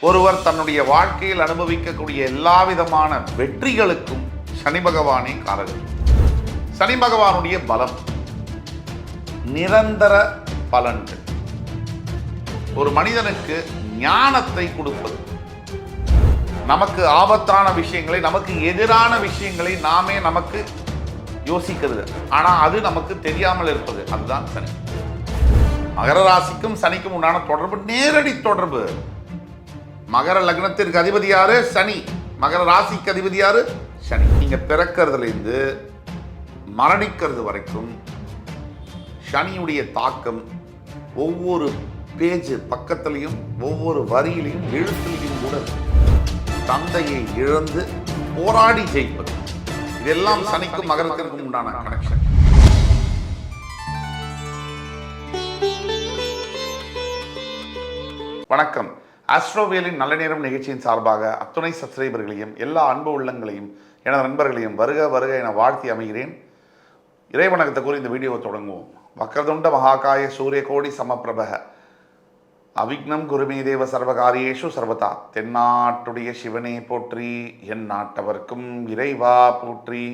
ஒருவர் தன்னுடைய வாழ்க்கையில் அனுபவிக்கக்கூடிய எல்லா விதமான வெற்றிகளுக்கும் சனி பகவானே காரகன் சனி பகவானுடைய பலம். நிரந்தர பலன்கள். ஒரு மனிதனுக்கு ஞானத்தை கொடுப்பது. நமக்கு ஆபத்தான விஷயங்களை நமக்கு எதிரான விஷயங்களை நாமே நமக்கு யோசிக்கிறது. ஆனா அது நமக்கு தெரியாமல் இருப்பது. அதுதான் சனி. மகர ராசிக்கும் சனிக்கும் உண்டான தொடர்பு நேரடி தொடர்பு. மகர லக்னத்திற்கு அதிபதி யாரு? சனி. மகர ராசிக்கு அதிபதி யாரு? சனி. நீங்க பிறக்கிறதுல இருந்து மரணிக்கிறது வரைக்கும் சனியுடைய தாக்கம் ஒவ்வொரு பேஜ் பக்கத்திலையும் ஒவ்வொரு வரியிலையும் எழுத்துலையும் கூட. தந்தையை இழந்து போராடி ஜெயிப்பது. இதெல்லாம் சனிக்கும் மகரத்திற்கும் உண்டான கனெக்ஷன் வணக்கம். ஆஸ்ட்ரோவியலின் நல்ல நேரம் நிகழ்ச்சியின் சார்பாக அத்துணை சப்ஸ்கிரைபர்களையும் எல்லா அன்பு உள்ளங்களையும் எனது நண்பர்களையும் வருக வருக என வாழ்த்தி அமைகிறேன். இறைவணக்கத்தை கூறி இந்த வீடியோவை தொடங்குவோம். வக்கரதுண்ட மகாகாய சூரிய கோடி சமப்பிரபக. அவிக்னம் குருமே தேவ சர்வகாரியேஷு சர்வதா. தென்னாட்டுடைய சிவனே போற்றி என் நாட்டவர்க்கும் இறைவா போற்றி.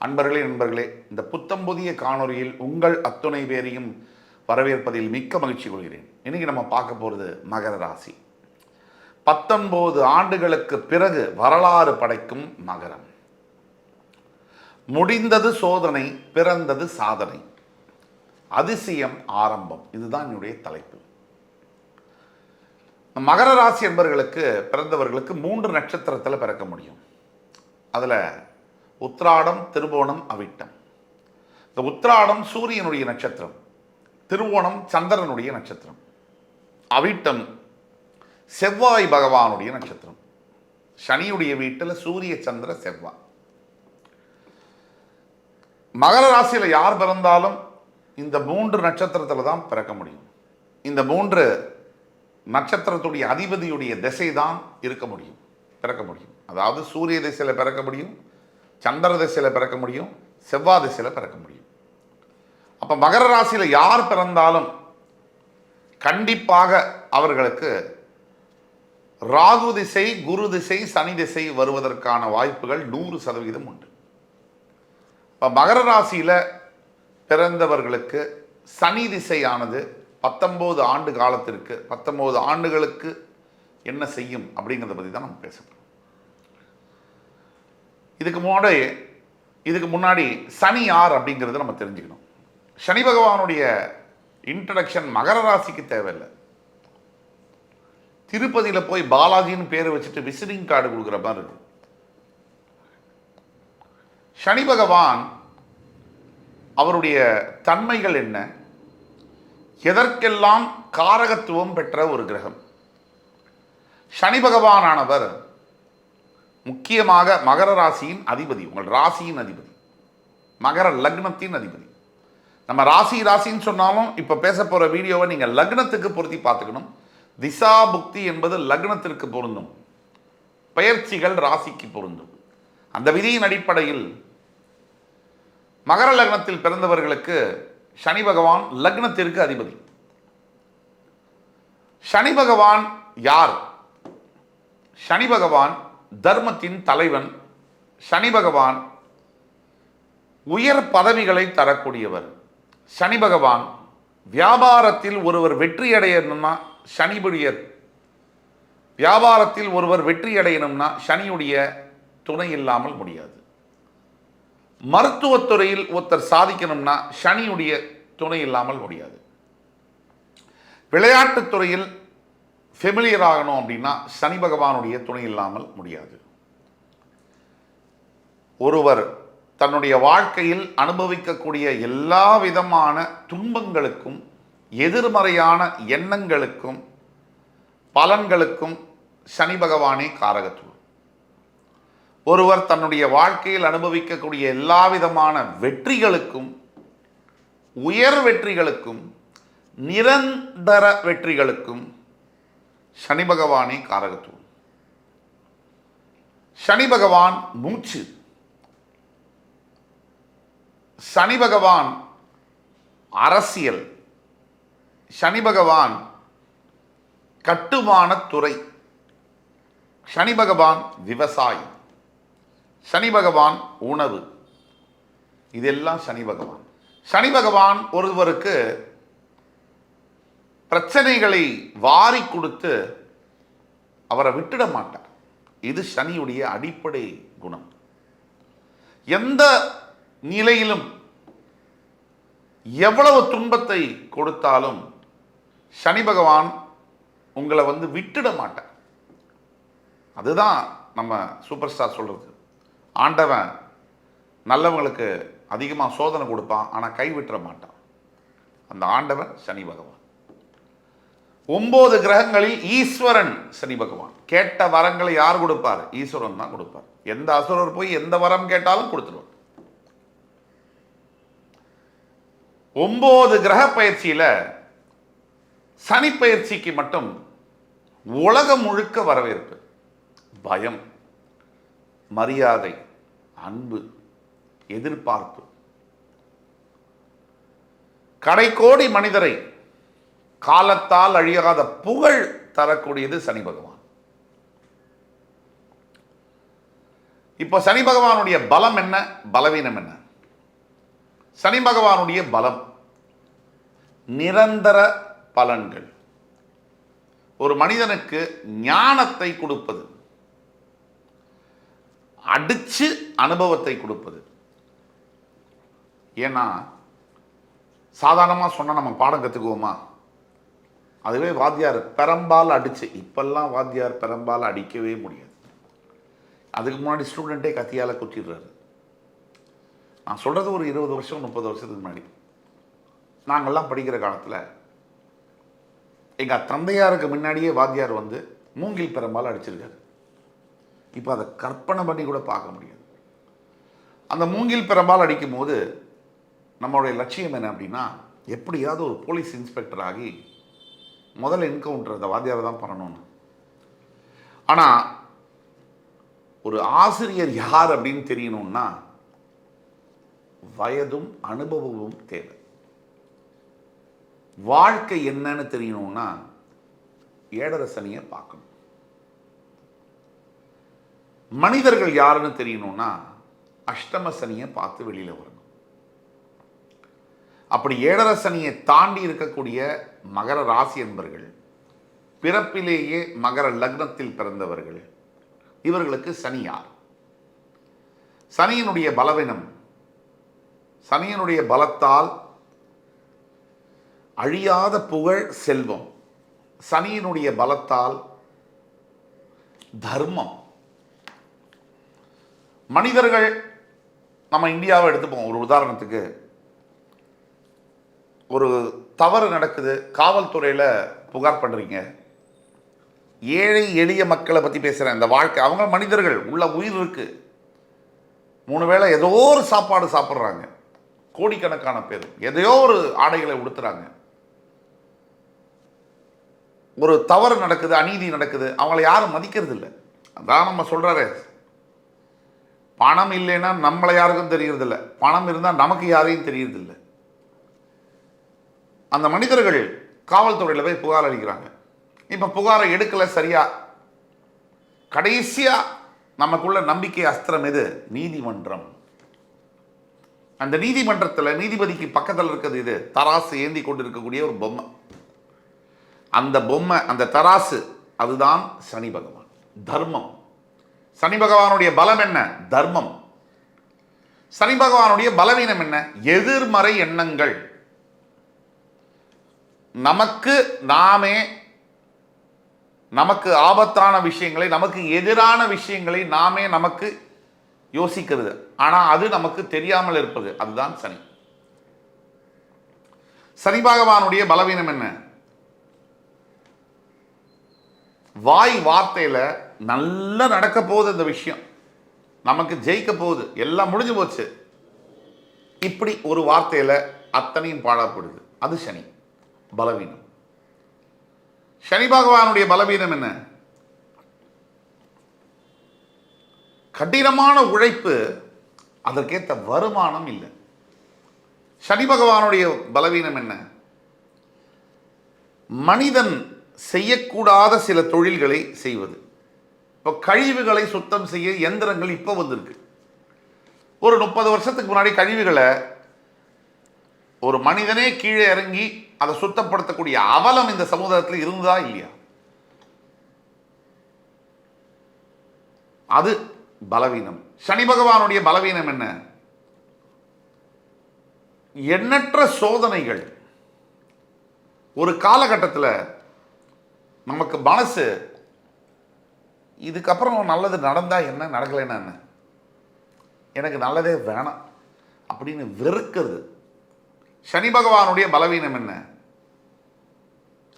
அன்பர்களே நண்பர்களே இந்த புத்தம் புதிய காணொலியில் உங்கள் அத்துணை பேரையும் வரவேற்பதில் மிக்க மகிழ்ச்சி கொள்கிறேன். இன்றைக்கி நம்ம பார்க்க போகிறது மகர ராசி. பத்தொன்பது ஆண்டுகளுக்கு பிறகு வரலாறு படைக்கும் மகரம் முடிந்தது சோதனை பிறந்தது சாதனை. அதிசயம் ஆரம்பம். இதுதான் என்னுடைய தலைப்பு. மகர ராசி என்பவர்களுக்கு பிறந்தவர்களுக்கு மூன்று நட்சத்திரத்தில் பிறக்க முடியும். அதில் உத்ராடம் திருவோணம் அவிட்டம். இந்த உத்ராடம் சூரியனுடைய நட்சத்திரம் திருவோணம் சந்திரனுடைய நட்சத்திரம். அவிட்டம் செவ்வாய் பகவானுடைய நட்சத்திரம். சனியுடைய வீட்டில் சூரிய சந்திர செவ்வாய். மகர ராசியில் யார் பிறந்தாலும் இந்த மூன்று நட்சத்திரத்தில் தான் பிறக்க முடியும். இந்த மூன்று நட்சத்திரத்துடைய அதிபதியுடைய திசை தான் இருக்க முடியும் பிறக்க முடியும். அதாவது சூரிய திசையில் பிறக்க முடியும் சந்திர திசையில் பிறக்க முடியும் செவ்வாய் திசையில் பிறக்க முடியும். அப்போ மகர ராசியில் யார் பிறந்தாலும் கண்டிப்பாக அவர்களுக்கு ராகு திசை குரு திசை சனி திசை வருவதற்கான வாய்ப்புகள் நூறு சதவீதம் உண்டு. இப்போ மகர ராசியில் பிறந்தவர்களுக்கு சனி திசையானது பத்தொம்போது ஆண்டு காலத்திற்கு பத்தொம்போது ஆண்டுகளுக்கு என்ன செய்யும் அப்படிங்கிறத பற்றி தான் நம்ம பேச இதுக்கு முன்னாடி இதுக்கு முன்னாடி சனி யார் அப்படிங்கிறத நம்ம தெரிஞ்சுக்கணும். சனி பகவானுடைய இன்ட்ரடக்ஷன் மகர ராசிக்கு தேவையில்லை. திருப்பதியில் போய் பாலாஜின்னு பேரை வச்சுட்டு விசிட்டிங் கார்டு கொடுக்குற மாதிரி இருக்கு சனி பகவான் அவருடைய தன்மைகள் என்ன? எதற்கெல்லாம் காரகத்துவம் பெற்ற ஒரு கிரகம்? சனி பகவானானவர் முக்கியமாக மகர ராசியின் அதிபதி உங்கள் ராசியின் அதிபதி மகர லக்னத்தின் அதிபதி. நம்ம ராசி ராசின்னு சொன்னாலும் இப்போ பேச போகிற வீடியோவை நீங்கள் லக்னத்துக்கு பொருத்தி பார்த்துக்கணும். திசா புக்தி என்பது லக்னத்திற்கு பொருந்தும். பெயர்ச்சிகள் ராசிக்கு பொருந்தும். அந்த விதியின் அடிப்படையில் மகர லக்னத்தில் பிறந்தவர்களுக்கு சனி பகவான் லக்னத்திற்கு அதிபதி. சனி பகவான் யார்? சனி பகவான் தர்மத்தின் தலைவன். சனி பகவான் உயர் பதவிகளை தரக்கூடியவர். சனி பகவான் வியாபாரத்தில் ஒருவர் வெற்றி அடையணும்னா சனியுடைய வியாபாரத்தில் ஒருவர் வெற்றி அடையணும்னா சனியுடைய துணை இல்லாமல் முடியாது. மருத்துவத்துறையில் ஒருத்தர் சாதிக்கணும்னா சனியுடைய துணை இல்லாமல் முடியாது. விளையாட்டுத்துறையில் ஃபெமிலியர் ஆகணும் அப்படின்னா சனி பகவானுடைய துணை இல்லாமல் முடியாது. ஒருவர் தன்னுடைய வாழ்க்கையில் அனுபவிக்கக்கூடிய எல்லா விதமான துன்பங்களுக்கும் எதிர்மறையான எண்ணங்களுக்கும் பலன்களுக்கும் சனி பகவானே காரகத்துவம். ஒருவர் தன்னுடைய வாழ்க்கையில் அனுபவிக்கக்கூடிய எல்லா விதமான வெற்றிகளுக்கும் உயர் வெற்றிகளுக்கும் நிரந்தர வெற்றிகளுக்கும் சனி பகவானே காரகத்துவம். சனி பகவான் மூச்சு. சனி பகவான் அரசியல். சனி பகவான் கட்டுமானத் துறை. சனி பகவான் விவசாயம். சனி பகவான் உணவு. இதெல்லாம் சனி பகவான். சனி பகவான் ஒருவருக்கு பிரச்சனைகளை வாரி கொடுத்து அவரை விட்டுட மாட்டார். இது சனியுடைய அடிப்படை குணம். எந்த நிலையிலும் எவ்வளவு துன்பத்தை கொடுத்தாலும் சனி பகவான் உங்களை வந்து விட்டுட மாட்டார். அதுதான் நம்ம சூப்பர் ஸ்டார் சொல்றது. ஆண்டவன் நல்லவங்களுக்கு அதிகமாக சோதனை கொடுப்பான் ஆனால் கைவிட்டுற மாட்டான். அந்த ஆண்டவன் சனி பகவான். ஒன்பது கிரகங்களில் ஈஸ்வரன் சனி பகவான். கேட்ட வரங்களை யார் கொடுப்பார்? ஈஸ்வரன் தான் கொடுப்பார். எந்த அசுரர் போய் எந்த வரம் கேட்டாலும் கொடுத்துருவார். ஒம்பது கிரக பயிற்சியில சனி பயிற்சிக்கு மட்டும் உலகம் முழுக்க வரவேற்பு பயம் மரியாதை அன்பு எதிர்பார்ப்பு. கடைக்கோடி மனிதரை காலத்தால் அழியாத புகழ் தரக்கூடியது சனி பகவான். இப்போ சனி பகவானுடைய பலம் என்ன? பலவீனம் என்ன? சனி பகவானுடைய பலம். நிரந்தர பலன்கள். ஒரு மனிதனுக்கு ஞானத்தை கொடுப்பது. அடிச்சு அனுபவத்தை கொடுப்பது. ஏன்னா சாதாரணமாக சொன்னால் நம்ம பாடம் கற்றுக்குவோமா அதுவே வாத்தியார் பெரம்பால் அடிச்சு இப்பெல்லாம் வாத்தியார் பெரம்பால் அடிக்கவே முடியாது. அதுக்கு முன்னாடி ஸ்டூடெண்ட்டே கத்தியால் குத்திடுறாரு. நான் சொல்கிறது ஒரு இருபது வருஷம் முப்பது வருஷத்துக்கு முன்னாடி. நாங்கள்லாம் படிக்கிற காலத்தில் எங்கள் தந்தையாருக்கு முன்னாடியே வாத்தியார் வந்து மூங்கில் பெரும்பால் அடிச்சிருக்காரு. இப்போ அதை கற்பனை பண்ணி கூட பார்க்க முடியாது. அந்த மூங்கில் பெரும்பால் அடிக்கும் போது நம்மளுடைய லட்சியம் என்ன அப்படின்னா எப்படியாவது ஒரு போலீஸ் இன்ஸ்பெக்டர் ஆகி முதல்ல என்கவுண்டர் அந்த வாத்தியாரை தான் பண்ணணும்னு. ஆனால் ஒரு ஆசிரியர் யார் அப்படின்னு தெரியணும்னா வயதும் அனுபவமும் தேவை. வாழ்க்கை என்னன்னு தெரியணும்னா ஏழரை சனியை பார்க்கணும். மனிதர்கள் யாருன்னு தெரியணும்னா அஷ்டம சனியை பார்த்து வெளியில் வரணும். அப்படி ஏழரை சனியை தாண்டி இருக்கக்கூடிய மகர ராசி என்பர்கள் பிறப்பிலேயே மகர லக்னத்தில் பிறந்தவர்கள் இவர்களுக்கு சனி யார்? சனியினுடைய பலவீனம் சனியனுடைய பலத்தால் அழியாத புகழ் செல்வம். சனியினுடைய பலத்தால் தர்மம். மனிதர்கள் நம்ம இந்தியாவை எடுத்துப்போம். ஒரு உதாரணத்துக்கு ஒரு தவறு நடக்குது. காவல்துறையில் புகார் பண்ணுறீங்க ஏழை எளிய மக்களை பற்றி பேசுகிறேன் இந்த வாழ்க்கை அவங்க மனிதர்கள் உள்ள உயிர் இருக்கு. மூணு வேளை ஏதோ ஒரு சாப்பாடு சாப்பிட்றாங்க. கோடிக்கணக்கான பேர். எதையோ ஒரு ஆடைகளை உடுத்துறாங்க. ஒரு தவறு நடக்குது அநீதி நடக்குது அவங்கள யாரும் மதிக்கிறது இல்லை அதான் நம்ம சொல்கிறாரு பணம் இல்லைன்னா நம்மளை யாருக்கும் தெரியறதில்ல. பணம் இருந்தால் நமக்கு யாரையும் தெரியறதில்ல. அந்த மனிதர்கள் காவல்துறையில் போய் புகார் அளிக்கிறாங்க. இப்போ புகாரை எடுக்கலை சரியா? கடைசியாக நமக்குள்ள நம்பிக்கை அஸ்திரம் எது? நீதிமன்றம். அந்த நீதிமன்றத்தில் நீதிபதிக்கு பக்கத்தில் இருக்கிறது இது. தராசு ஏந்தி கொண்டு இருக்கக்கூடிய ஒரு பொம்மை. அந்த பொம்மை அந்த தராசு அதுதான் சனி பகவான். தர்மம். சனி பகவானுடைய பலம் என்ன? தர்மம். சனி பகவானுடைய பலவீனம் என்ன? எதிர்மறை எண்ணங்கள். நமக்கு நாமே நமக்கு ஆபத்தான விஷயங்களை நமக்கு எதிரான விஷயங்களை நாமே நமக்கு யோசிக்கிறது. ஆனால் அது நமக்கு தெரியாமல் இருப்பது. அதுதான் சனி. சனி பகவானுடைய பலவீனம் என்ன? வாய் வார்த்தையில நல்லா நடக்க போகுது இந்த விஷயம். நமக்கு ஜெயிக்க போகுது. எல்லாம் முடிஞ்சு போச்சு. இப்படி ஒரு வார்த்தையில அத்தனையும் பாழப்படுது அது சனி. பலவீனம். சனி பகவானுடைய பலவீனம் என்ன? கடினமான உழைப்பு அதற்கேற்ற வருமானம் இல்லை. சனி பகவானுடைய பலவீனம் என்ன? மனிதன் செய்யக்கூடாத சில தொழில்களை செய்வது. இப்போ கழிவுகளை சுத்தம் செய்ய எந்திரங்கள் இப்போ வந்திருக்கு. ஒரு முப்பது வருஷத்துக்கு முன்னாடி கழிவுகளை ஒரு மனிதனே கீழே இறங்கி அதை சுத்தப்படுத்தக்கூடிய அவலம் இந்த சமுதாயத்தில் இருந்ததா இல்லையா? அது பலவீனம். சனி பகவானுடைய பலவீனம் என்ன? எண்ணற்ற சோதனைகள். ஒரு காலகட்டத்தில் நமக்கு மனசு இதுக்கப்புறம் நல்லது நடந்தால் என்ன நடக்கலைன்னா என்ன? எனக்கு நல்லதே வேணாம் அப்படின்னு வெறுக்கிறது. சனி பகவானுடைய பலவீனம் என்ன?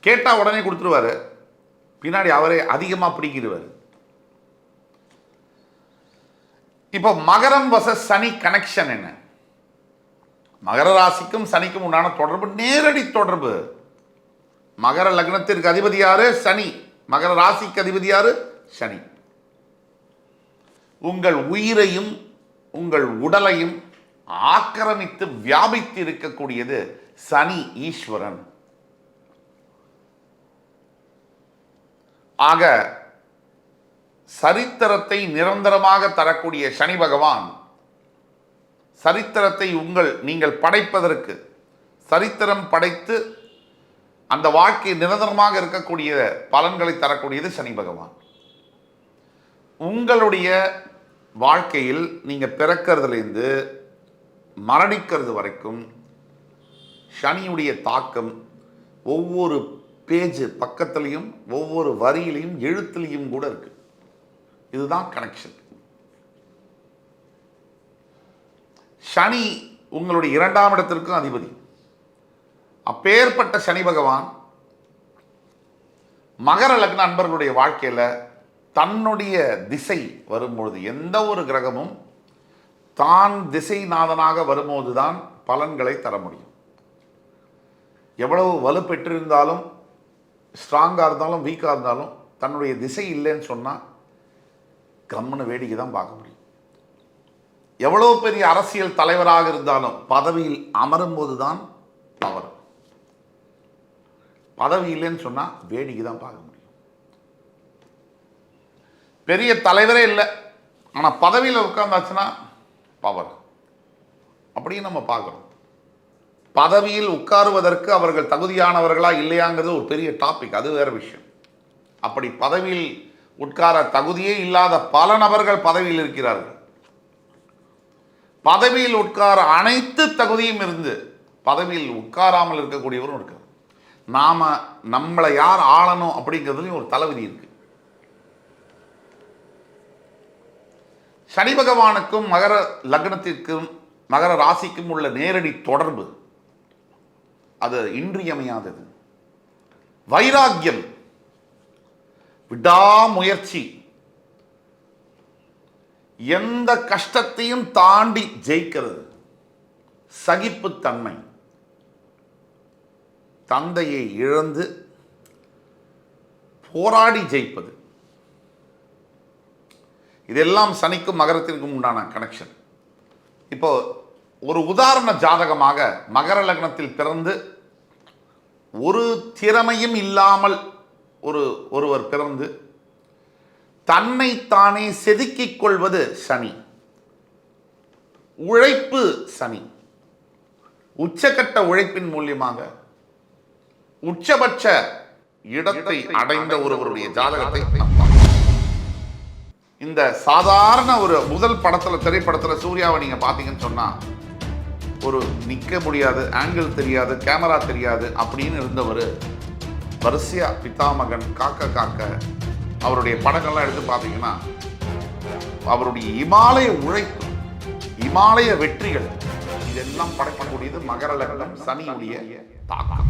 கேட்டால் உடனே கொடுத்துருவாரு. பின்னாடி அவரே அதிகமாக பிடிக்கிடுவார் இப்போ மகரம் வச சனி கனெக்ஷன் என்ன? மகர ராசிக்கும் சனிக்கும் உண்டான தொடர்பு நேரடி தொடர்பு. மகர லக்னத்திற்கு அதிபதி யாரு? சனி. மகர ராசிக்கு அதிபதி யாரு? சனி. உங்கள் உயிரையும் உங்கள் உடலையும் ஆக்கிரமித்து வியாபித்து இருக்கக்கூடியது சனி ஈஸ்வரன். ஆக சரித்திரத்தை நிரந்தரமாக தரக்கூடிய சனி பகவான் சரித்திரத்தை உங்கள் நீங்கள் படைப்பதற்கு சரித்திரம் படைத்து அந்த வாழ்க்கை நிரந்தரமாக இருக்கக்கூடிய பலன்களை தரக்கூடியது சனி பகவான். உங்களுடைய வாழ்க்கையில் நீங்கள் பிறக்கிறதுலேருந்து மரணிக்கிறது வரைக்கும் சனியுடைய தாக்கம் ஒவ்வொரு பேஜ் பக்கத்துலேயும் ஒவ்வொரு வரியிலையும் எழுத்துலையும் கூட இருக்குது இதுதான் கனெக்ஷன் சனி உங்களுடைய இரண்டாம் இடத்திற்கும் அதிபதி. அப்பேற்பட்ட சனி பகவான் மகர லக்ன அன்பர்களுடைய வாழ்க்கையில் தன்னுடைய திசை வரும்பொழுது எந்த ஒரு கிரகமும் தான் திசைநாதனாக வரும்போது தான் பலன்களை தர முடியும். எவ்வளவு வலுப்பெற்றிருந்தாலும் ஸ்ட்ராங்காக இருந்தாலும் வீக்காக இருந்தாலும் தன்னுடைய திசை இல்லைன்னு சொன்னால் கம்முன்னு வேடிக்கை தான் பார்க்க முடியும். எவ்வளோ பெரிய அரசியல் தலைவராக இருந்தாலும் பதவியில் அமரும்போது தான் பவர் பதவி இல்லைன்னு சொன்னால் வேடிக்கை தான் பார்க்க முடியும். பெரிய தலைவரே இல்லை. ஆனால் பதவியில் உட்கார்ந்தாச்சுன்னா பவர் அப்படின்னு நம்ம பார்க்குறோம் பதவியில் உட்காருவதற்கு அவர்கள் தகுதியானவர்களா இல்லையாங்கிறது ஒரு பெரிய டாபிக் அது வேற விஷயம். அப்படி பதவியில் உட்கார தகுதியே இல்லாத பல நபர்கள் பதவியில் இருக்கிறார்கள். பதவியில் உட்கார அனைத்து தகுதியும் இருந்து பதவியில் உட்காராமல் இருக்கக்கூடியவரும் இருக்கார். நாம நம்மளை யார் ஆளணும் அப்படிங்கிறதுலையும் ஒரு தலைவிதி இருக்கு. சனி பகவானுக்கும் மகர லக்னத்திற்கும் மகர ராசிக்கும் உள்ள நேரடி தொடர்பு அது இன்றியமையாதது. வைராக்கியம் விடாமுயற்சி. எந்த கஷ்டத்தையும் தாண்டி ஜெயிக்கிறது சகிப்புத்தன்மை தந்தையை இழந்து போராடி ஜெயிப்பது. இதெல்லாம் சனிக்கும் மகரத்திற்கும் உண்டான கனெக்ஷன் இப்போ ஒரு உதாரண ஜாதகமாக மகர லக்னத்தில் பிறந்து ஒரு திறமையும் இல்லாமல் ஒரு ஒருவர் பிறந்து தன்னைத்தானே செதுக்கிக் கொள்வது சனி உழைப்பு சனி உச்சக்கட்ட உழைப்பின் மூலியமாக உச்சபட்ச இடத்தை அடைந்த ஒருவருடைய ஜாதகத்தை. இந்த சாதாரண ஒரு முதல் படத்துல திரைப்படத்துல சூர்யாவை நீங்க பாத்தீங்கன்னு சொன்னா ஒரு நிக்க முடியாது ஆங்கிள் தெரியாது கேமரா தெரியாது அப்படின்னு இருந்தவர் வரிசையா பிதாமகன் காக்க காக்க அவருடைய படங்கள்லாம் எடுத்து பார்த்தீங்கன்னா அவருடைய இமாலய உழைப்பு இமாலய வெற்றிகள் இதெல்லாம் படைக்கக்கூடியது மகர லக்னம் சனியுடைய தாக்கம்.